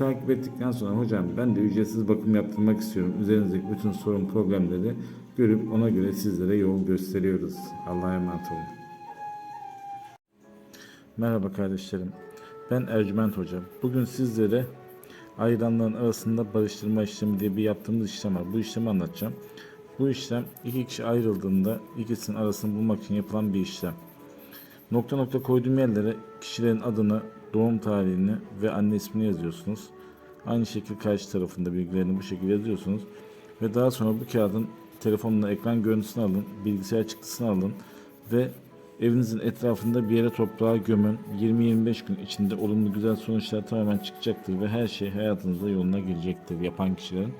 Takip ettikten sonra hocam ben de ücretsiz bakım yaptırmak istiyorum. Üzerinizdeki bütün sorun problemleri görüp ona göre sizlere yol gösteriyoruz. Allah'a emanet olun. Merhaba kardeşlerim. Ben Ercüment Hocam. Bugün sizlere ayranların arasında barıştırma işlemi diye bir yaptığımız işlem var. Bu işlemi anlatacağım. Bu işlem iki kişi ayrıldığında ikisinin arasını bulmak için yapılan bir işlem. Nokta nokta koyduğum yerlere kişilerin adını, doğum tarihini ve anne ismini yazıyorsunuz. Aynı şekilde karşı tarafında bilgilerini bu şekilde yazıyorsunuz. Ve daha sonra bu kağıdın telefonla ekran görüntüsünü alın, bilgisayar çıktısını alın ve evinizin etrafında bir yere toprağa gömün. 20-25 gün içinde olumlu güzel sonuçlar tamamen çıkacaktır ve her şey hayatınızda yoluna girecektir yapan kişilerin.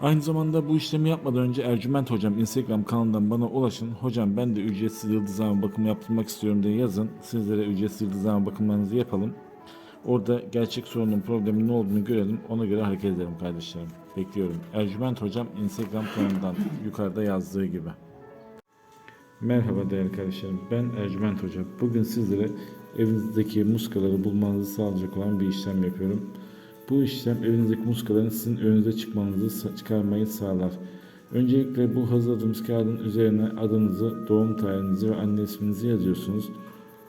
Aynı zamanda bu işlemi yapmadan önce Ercüment Hocam Instagram kanalından bana ulaşın. Hocam ben de ücretsiz yıldızlama bakımı yaptırmak istiyorum diye yazın. Sizlere ücretsiz yıldızlama bakımlarınızı yapalım. Orada gerçek sorunun problemin ne olduğunu görelim. Ona göre hareket edelim kardeşlerim. Bekliyorum. Ercüment Hocam Instagram kanalından yukarıda yazdığı gibi. Merhaba değerli kardeşlerim. Ben Ercüment Hoca. Bugün sizlere evinizdeki muskaları bulmanızı sağlayacak olan bir işlem yapıyorum. Bu işlem evinizdeki muskaların sizin önünüze çıkmanızı çıkarmayı sağlar. Öncelikle bu hazırladığımız kağıdın üzerine adınızı, doğum tarihinizi ve anne isminizi yazıyorsunuz.